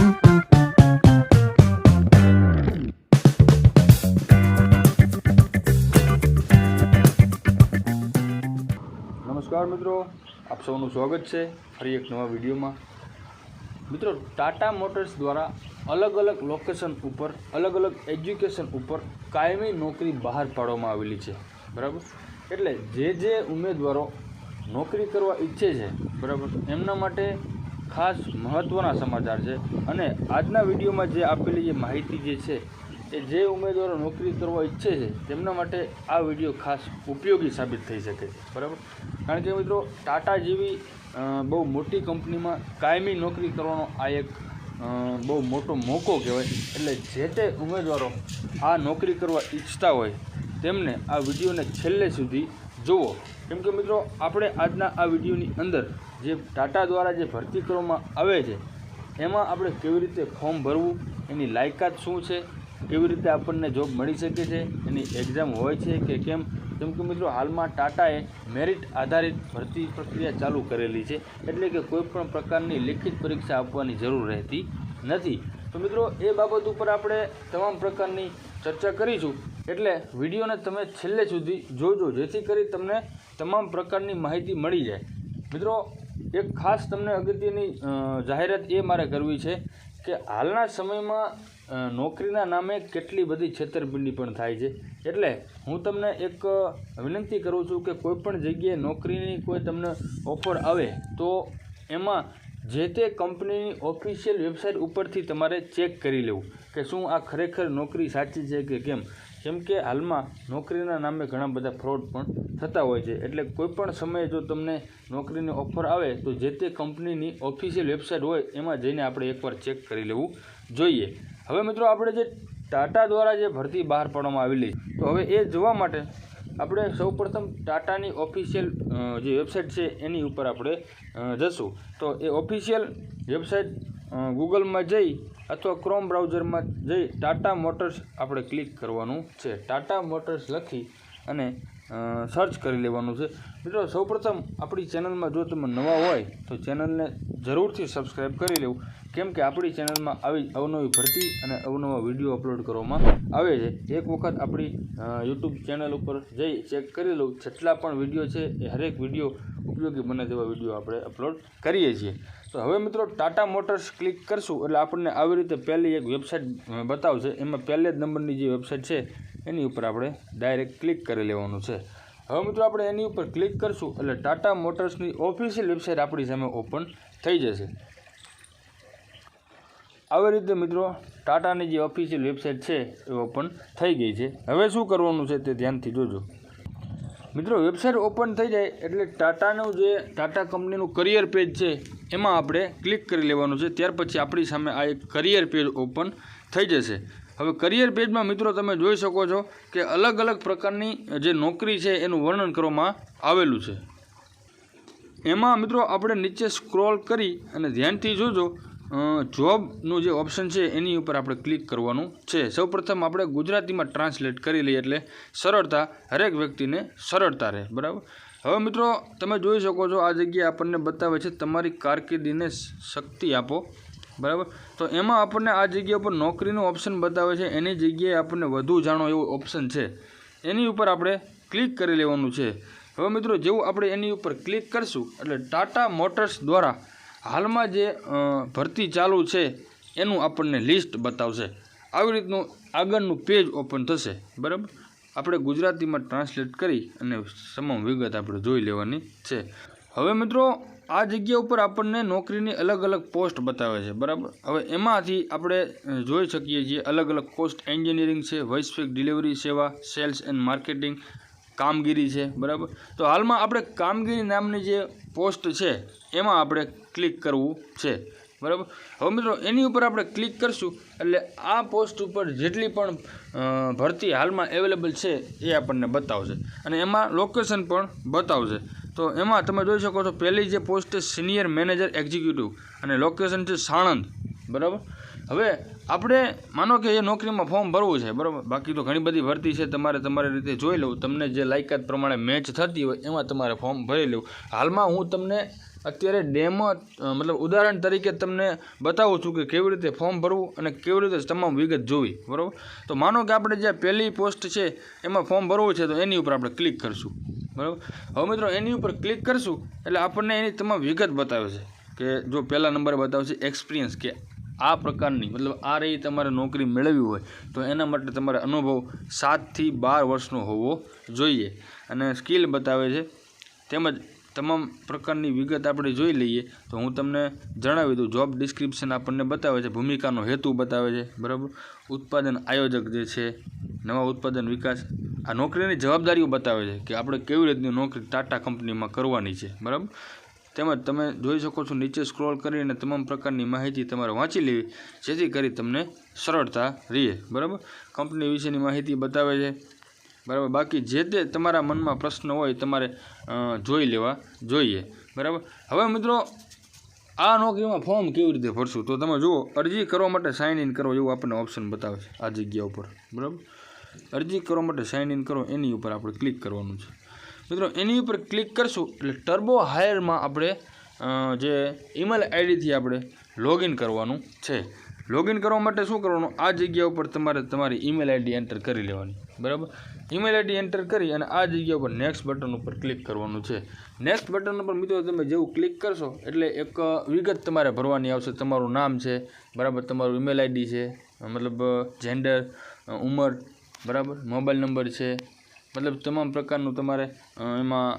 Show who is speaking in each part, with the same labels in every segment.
Speaker 1: નમસ્કાર મિત્રો. આપ સૌનું સ્વાગત છે ફરી એક નવા વિડીયોમાં. મિત્રો, ટાટા મોટર્સ દ્વારા અલગ અલગ લોકેશન ઉપર, અલગ અલગ એજ્યુકેશન ઉપર કાયમી નોકરી બહાર પાડવામાં આવેલી છે. બરાબર? એટલે જે જે ઉમેદવારો નોકરી કરવા ઈચ્છે છે, બરાબર? એમના માટે ખાસ મહત્ત્વના સમાચાર છે. અને આજના વિડીયોમાં જે આપેલી જે માહિતી જે છે, એ જે ઉમેદવારો નોકરી કરવા ઈચ્છે છે, તેમના માટે આ વીડિયો ખાસ ઉપયોગી સાબિત થઈ શકે છે. બરાબર? કારણ કે મિત્રો, ટાટા જેવી બહુ મોટી કંપનીમાં કાયમી નોકરી કરવાનો આ એક બહુ મોટો મોકો કહેવાય. એટલે જે તે ઉમેદવારો આ નોકરી કરવા ઈચ્છતા હોય, તેમને આ વિડીયોને છેલ્લે સુધી જુઓ, કેમ કે મિત્રો, આપણે આજના આ વિડીયોની અંદર જે ટાટા દ્વારા જે ભરતી કરવામાં આવે છે, એમાં આપણે કેવી રીતે ફોર્મ ભરવું, એની લાયકાત શું છે, કેવી રીતે આપણને જોબ મળી શકે છે, એની એક્ઝામ હોય છે કે કેમ કેમ કે મિત્રો, હાલમાં ટાટાએ મેરિટ આધારિત ભરતી પ્રક્રિયા ચાલુ કરેલી છે, એટલે કે કોઈપણ પ્રકારની લેખિત પરીક્ષા આપવાની જરૂર રહેતી નથી. તો મિત્રો, એ બાબત ઉપર આપણે તમામ પ્રકારની ચર્ચા કરીશું. એટલે વિડીયોને તમે છેલ્લે સુધી જોજો, જેથી કરી તમને તમામ પ્રકારની માહિતી મળી જાય. મિત્રો, એક ખાસ તમને અગત્યની જાહેરાત એ મારે કરવી છે કે હાલના સમયમાં નોકરીના નામે કેટલી બધી છેતરપિંડી પણ થાય છે. એટલે હું તમને એક વિનંતી કરું છું કે કોઈ પણ જગ્યાએ નોકરીની કોઈ તમને ઓફર આવે, તો એમાં જે તે કંપનીની ઓફિશિયલ વેબસાઇટ ઉપરથી તમારે ચેક કરી લેવું કે શું આ ખરેખર નોકરી સાચી છે કે કેમ. કેમ કે હાલમાં નોકરીના નામે ઘણા બધા ફ્રોડ પણ થતા હોય છે. એટલે કોઈ પણ સમયે જો તમને નોકરીની ઓફર આવે, તો જે તે કંપનીની ઓફિશિયલ વેબસાઇટ હોય, એમાં જઈને આપણે એકવાર ચેક કરી લેવું જોઈએ. હવે મિત્રો, આપણે જે ટાટા દ્વારા જે ભરતી બહાર પાડવામાં આવેલી તો હવે એ જોવા માટે આપણે સૌપ્રથમ ટાટાની ઓફિશિયલ જે વેબસાઇટ છે, એની ઉપર આપણે જશું. તો એ ઓફિશિયલ વેબસાઇટ ગૂગલમાં જઈ અથવા ક્રોમ બ્રાઉઝરમાં જઈ ટાટા મોટર્સ આપણે ક્લિક કરવાનું છે. ટાટા મોટર્સ લખી અને સર્ચ કરી લેવાનું છે. મિત્રો, સૌપ્રથમ આપણી ચેનલમાં જો તમે નવા હોય, તો ચેનલને જરૂરથી સબસ્ક્રાઈબ કરી લેવું. કેમ કે આપણી ચેનલમાં આવી અવનવી ભરતી અને અવનવા વીડિયો અપલોડ કરવામાં આવે છે. એક વખત આપણી યુટ્યુબ ચેનલ ઉપર જઈ ચેક કરી લઉં જેટલા પણ વીડિયો છે એ હરેક વીડિયો ઉપયોગી બને તેવા વીડિયો આપણે અપલોડ કરીએ છીએ. તો હવે મિત્રો ટાટા મોટર્સ ક્લિક કરશું. એટલે આપણને આવી રીતે પહેલી એક વેબસાઇટ બતાવશે. એમાં પહેલે જ નંબરની જે વેબસાઇટ છે એની ઉપર આપણે ડાયરેક્ટ ક્લિક કરી લેવાનું છે. હવે મિત્રો આપણે એની ઉપર ક્લિક કરશું એટલે ટાટા મોટર્સની ઓફિશિયલ વેબસાઇટ આપણી સામે ઓપન થઈ જશે. આવી રીતે મિત્રો ટાટાની જે ઓફિશિયલ વેબસાઇટ છે એ ઓપન થઈ ગઈ છે. હવે શું કરવાનું છે તે ધ્યાનથી જોજો. મિત્રો વેબસાઇટ ઓપન થઈ જાય એટલે ટાટાનું જે ટાટા કંપનીનું કરિયર પેજ છે, એમાં આપણે ક્લિક કરી લેવાનું છે. ત્યાર પછી આપણી સામે આ એક કરિયર પેજ ઓપન થઈ જશે. હવે કરિયર પેજમાં મિત્રો તમે જોઈ શકો છો કે અલગ અલગ પ્રકારની જે નોકરી છે એનું વર્ણન કરવામાં આવેલું છે. એમાં મિત્રો આપણે નીચે સ્ક્રોલ કરી અને ધ્યાનથી જોજો જોબનું જે ઓપ્શન છે એની ઉપર આપણે ક્લિક કરવાનું છે. સૌપ્રથમ આપણે ગુજરાતીમાં ટ્રાન્સલેટ કરી લઈએ એટલે સરળતા, હરેક વ્યક્તિને સરળતા રહે, બરાબર? હવે મિત્રો તમે જોઈ શકો છો આ જગ્યાએ આપણને બતાવે છે તમારી કારકિર્દીને શક્તિ આપો. બરાબર? તો એમાં આપણને આ જગ્યા ઉપર નોકરીનું ઓપ્શન બતાવે છે. એની જગ્યાએ આપણને વધુ જાણો એવું ઓપ્શન છે. એની ઉપર આપણે ક્લિક કરી લેવાનું છે. હવે મિત્રો, જેવું આપણે એની ઉપર ક્લિક કરશું, એટલે ટાટા મોટર્સ દ્વારા હાલમાં જે ભરતી ચાલુ છે, એનું આપણને લિસ્ટ બતાવશે. આવી રીતનું આગળનું પેજ ઓપન થશે. બરાબર? આપણે ગુજરાતીમાં ટ્રાન્સલેટ કરી અને તમામ વિગત આપણે જોઈ લેવાની છે. હવે મિત્રો, આ જગ્યા ઉપર આપણને નોકરીની અલગ અલગ પોસ્ટ બતાવે છે, બરાબર? હવે એમાંથી આપણે જોઈ શકીએ છીએ અલગ અલગ પોસ્ટ એન્જિનિયરિંગ છે, વૈશ્વિક ડિલિવરી સેવા, સેલ્સ એન્ડ માર્કેટિંગ, કામગીરી છે, બરાબર? તો હાલમાં આપણે કામગીરી નામની જે પોસ્ટ છે, એમાં આપણે ક્લિક કરવું છે, બરાબર? હવે મિત્રો, એની ઉપર આપણે ક્લિક કરશું, એટલે આ પોસ્ટ ઉપર જેટલી પણ ભરતી હાલમાં અવેલેબલ છે, એ આપણને બતાવશે. અને એમાં લોકેશન પણ બતાવશે. તો એમાં તમે જોઈ શકો છો, પહેલી જે પોસ્ટ છે સિનિયર મેનેજર એક્ઝિક્યુટિવ અને લોકેશન છે, સાણંદ. બરાબર? હવે આપણે, માનો કે એ નોકરીમાં ફોર્મ ભરવું છે, બરાબર? બાકી તો ઘણી બધી ભરતી છે, તમારે તમારી રીતે જોઈ લઉં તમને જે લાયકાત પ્રમાણે મેચ થતી હોય, એમાં તમારે ફોર્મ ભરી લેવું. હાલમાં હું તમને અત્યારે ડેમો મતલબ ઉદાહરણ તરીકે તમને બતાવું છું કે કેવી રીતે ફોર્મ ભરવું અને કેવી રીતે તમામ વિગત જોવી. બરાબર? તો માનો કે આપણે જે પહેલી પોસ્ટ છે, એમાં ફોર્મ ભરવું છે, તો એની ઉપર આપણે ક્લિક કરશું. બરાબર? હવે મિત્રો, એની ઉપર ક્લિક કરશું, એટલે આપણને એની તમામ વિગત બતાવે છે કે જો પહેલા નંબરે બતાવશે એક્સપિરિયન્સ કે આ પ્રકારની, મતલબ આ રહી તમારે નોકરી મેળવવી હોય, તો એના માટે તમારે અનુભવ સાતથી બાર વર્ષનો હોવો જોઈએ. અને સ્કિલ બતાવે છે, તેમજ તમામ પ્રકારની વિગત આપણે જોઈ લઈએ, તો હું તમને જણાવી દઉં. જોબ ડિસ્ક્રિપ્શન આપણને બતાવે છે, ભૂમિકાનો હેતુ બતાવે છે, બરાબર? ઉત્પાદન આયોજક જે છે, નવા ઉત્પાદન વિકાસ, આ નોકરીની જવાબદારીઓ બતાવે છે કે આપણે કેવી રીતની નોકરી ટાટા કંપનીમાં કરવાની છે, બરાબર? તેમજ તમે જોઈ શકો છો, નીચે સ્ક્રોલ કરીને તમામ પ્રકારની માહિતી તમારે વાંચી લેવી, જેથી કરી તમને સરળતા રહે, બરાબર? કંપની વિશેની માહિતી બતાવે છે બરાબર? બાકી જે તે તમારા મનમાં પ્રશ્ન હોય તમારે જોઈ લેવા જોઈએ. બરાબર? હવે મિત્રો, આ નોકરીમાં ફોર્મ કેવી રીતે ભરશું? તો તમે જુઓ, અરજી કરવા માટે સાઇન ઇન કરો એવું આપણને ઓપ્શન બતાવે છે આ જગ્યા ઉપર. બરાબર? અરજી કરવા માટે સાઇન ઇન કરો, એની ઉપર આપણે ક્લિક કરવાનું છે. મિત્રો, એની ઉપર ક્લિક કરશું એટલે ટર્બો હાયરમાં આપણે જે ઈમેલ આઈડીથી આપણે લોગિન કરવાનું છે. લોગિન કરવા માટે શું કરવાનું? આ જગ્યા ઉપર તમારે તમારી ઈમેલ આઈડી એન્ટર કરી લેવાની. બરાબર? ઈમેલ આઈડી એન્ટર કરી અને આ જગ્યા ઉપર નેક્સ્ટ બટન ઉપર ક્લિક કરવાનું છે. નેક્સ્ટ બટન ઉપર મિત્રો તમે જેવું ક્લિક કરશો, એટલે એક વિગત તમારે ભરવાની આવશે. તમારું નામ છે, બરાબર? તમારું ઈમેલ આઈડી છે, મતલબ જેન્ડર ઉંમર, બરાબર? મોબાઈલ નંબર છે મતલબ તમામ પ્રકારનું તમારે એમાં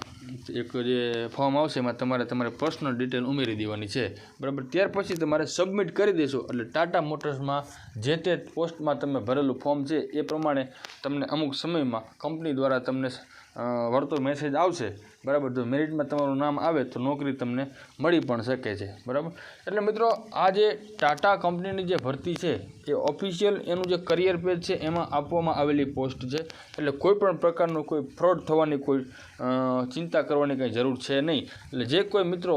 Speaker 1: એક જે ફોર્મ આવશે એમાં તમારે તમારે પર્સનલ ડિટેલ ઉમેરી દેવાની છે. બરાબર? ત્યાર પછી તમારે સબમિટ કરી દેશો. એટલે ટાટા મોટર્સમાં જે તે પોસ્ટમાં તમે ભરેલું ફોર્મ છે, એ પ્રમાણે તમને અમુક સમયમાં કંપની દ્વારા તમને વળતો મેસેજ આવશે. બરાબર? જો મેરિટમાં તમારું નામ આવે તો નોકરી તમને મળી પણ શકે છે. બરાબર? એટલે મિત્રો, આ જે ટાટા કંપનીની જે ભરતી છે એ ઓફિશિયલ એનું જે કરિયર પેજ છે, એમાં આપવામાં આવેલી પોસ્ટ છે. એટલે કોઈ પણ પ્રકારનું કોઈ ફ્રોડ થવાની કોઈ ચિંતા કરવાની કંઈ જરૂર છે નહીં. એટલે જે કોઈ મિત્રો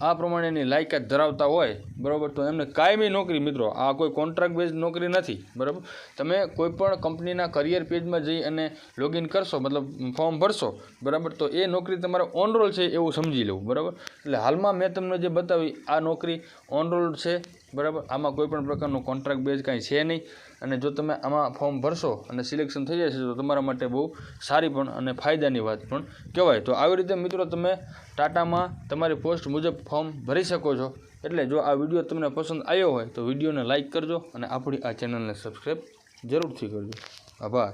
Speaker 1: આ પ્રમાણેની લાયકાત ધરાવતા હોય, બરાબર, તો એમને કાયમી નોકરી મિત્રો, આ કોઈ કોન્ટ્રાક્ટ બેઝ નોકરી નથી, બરાબર? તમે કોઈ પણ કંપનીના કરિયર પેજમાં જઈ અને લોગિન કરશો, મતલબ ફોર્મ ભરશો, બરાબર? તો એ નોકરી તમારે ઓનરોલ છે એવું સમજી લેવું, બરાબર? એટલે હાલમાં મેં તમને જે બતાવી, આ નોકરી ઓનરોલ છે બરાબર? આમાં કોઈ પણ પ્રકારનો કોન્ટ્રાક્ટ બેઝ કાંઈ છે નહીં. અને જો તમે આમાં ફોર્મ ભરશો અને સિલેક્શન થઈ જશે, તો તમારા માટે બહુ સારી પણ અને ફાયદાની વાત પણ કહેવાય. તો આવી રીતે મિત્રો તમે ટાટામાં તમારી પોસ્ટ મુજબ ફોર્મ ભરી શકો છો. એટલે જો આ વીડિયો તમને પસંદ આવ્યો હોય, તો વિડીયોને લાઇક કરજો અને આપણી આ ચેનલને સબસ્ક્રાઈબ જરૂરથી કરજો. આભાર.